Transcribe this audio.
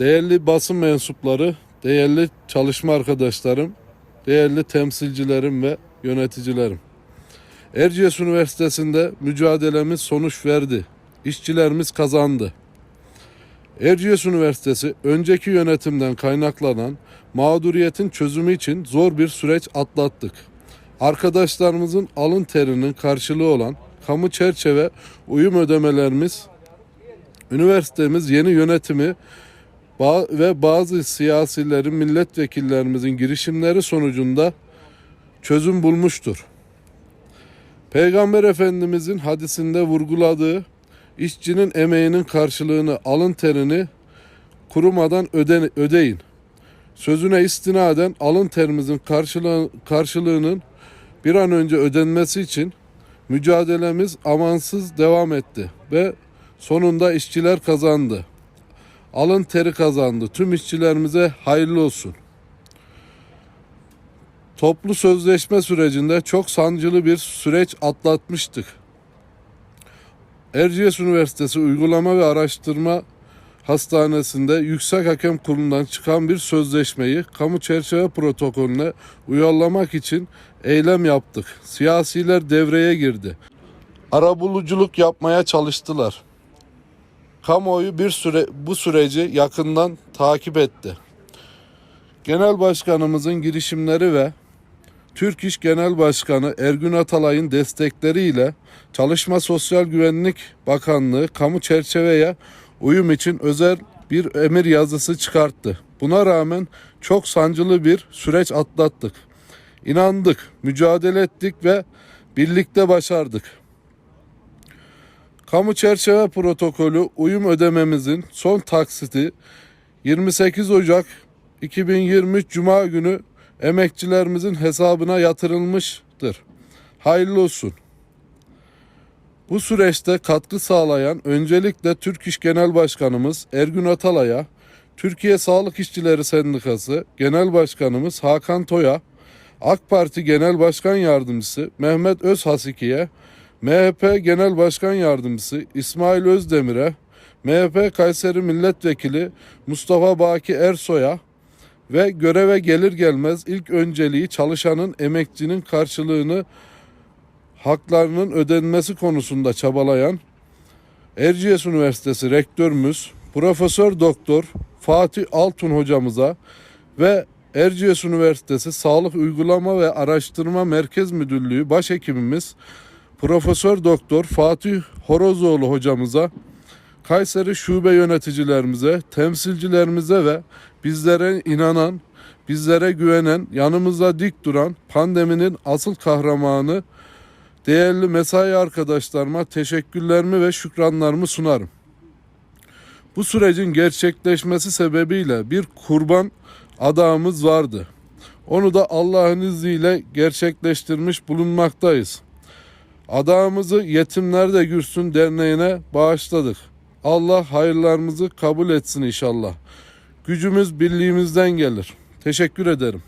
Değerli basın mensupları, değerli çalışma arkadaşlarım, değerli temsilcilerim ve yöneticilerim. Erciyes Üniversitesi'nde mücadelemiz sonuç verdi. İşçilerimiz kazandı. Erciyes Üniversitesi önceki yönetimden kaynaklanan mağduriyetin çözümü için zor bir süreç atlattık. Arkadaşlarımızın alın terinin karşılığı olan kamu çerçeve uyum ödemelerimiz, üniversitemiz yeni yönetimi ve bazı siyasilerin, milletvekillerimizin girişimleri sonucunda çözüm bulmuştur. Peygamber Efendimizin hadisinde vurguladığı işçinin emeğinin karşılığını, alın terini kurumadan öde, ödeyin. Sözüne istinaden alın terimizin karşılığı, karşılığının bir an önce ödenmesi için mücadelemiz amansız devam etti ve sonunda işçiler kazandı. Alın teri kazandı. Tüm işçilerimize hayırlı olsun. Toplu sözleşme sürecinde çok sancılı bir süreç atlatmıştık. Erciyes Üniversitesi Uygulama ve Araştırma Hastanesi'nde Yüksek Hakem Kurulu'ndan çıkan bir sözleşmeyi kamu çerçeve protokolüne uyarlamak için eylem yaptık. Siyasiler devreye girdi. Arabuluculuk yapmaya çalıştılar. Kamuoyu bir süre bu süreci yakından takip etti. Genel Başkanımızın girişimleri ve Türk İş Genel Başkanı Ergün Atalay'ın destekleriyle Çalışma Sosyal Güvenlik Bakanlığı kamu çerçeveye uyum için özel bir emir yazısı çıkarttı. Buna rağmen çok sancılı bir süreç atlattık. İnandık, mücadele ettik ve birlikte başardık. Kamu çerçeve protokolü uyum ödememizin son taksiti 28 Ocak 2023 Cuma günü emekçilerimizin hesabına yatırılmıştır. Hayırlı olsun. Bu süreçte katkı sağlayan öncelikle Türk İş Genel Başkanımız Ergün Atalay'a, Türkiye Sağlık İşçileri Sendikası Genel Başkanımız Hakan Toy'a, AK Parti Genel Başkan Yardımcısı Mehmet Özhasiki'ye, MHP Genel Başkan Yardımcısı İsmail Özdemir'e, MHP Kayseri Milletvekili Mustafa Baki Ersoy'a ve göreve gelir gelmez ilk önceliği çalışanın emekçinin karşılığını haklarının ödenmesi konusunda çabalayan Erciyes Üniversitesi rektörümüz Profesör Doktor Fatih Altun hocamıza ve Erciyes Üniversitesi Sağlık Uygulama ve Araştırma Merkez Müdürlüğü Başhekimimiz Profesör Doktor Fatih Horozoğlu hocamıza Kayseri şube yöneticilerimize, temsilcilerimize ve bizlere inanan, bizlere güvenen, yanımızda dik duran pandeminin asıl kahramanı değerli mesai arkadaşlarıma teşekkürlerimi ve şükranlarımı sunarım. Bu sürecin gerçekleşmesi sebebiyle bir kurban adağımız vardı. Onu da Allah'ın izniyle gerçekleştirmiş bulunmaktayız. Adağımızı Yetimler de Gürsün Derneği'ne bağışladık. Allah hayırlarımızı kabul etsin inşallah. Gücümüz birliğimizden gelir. Teşekkür ederim.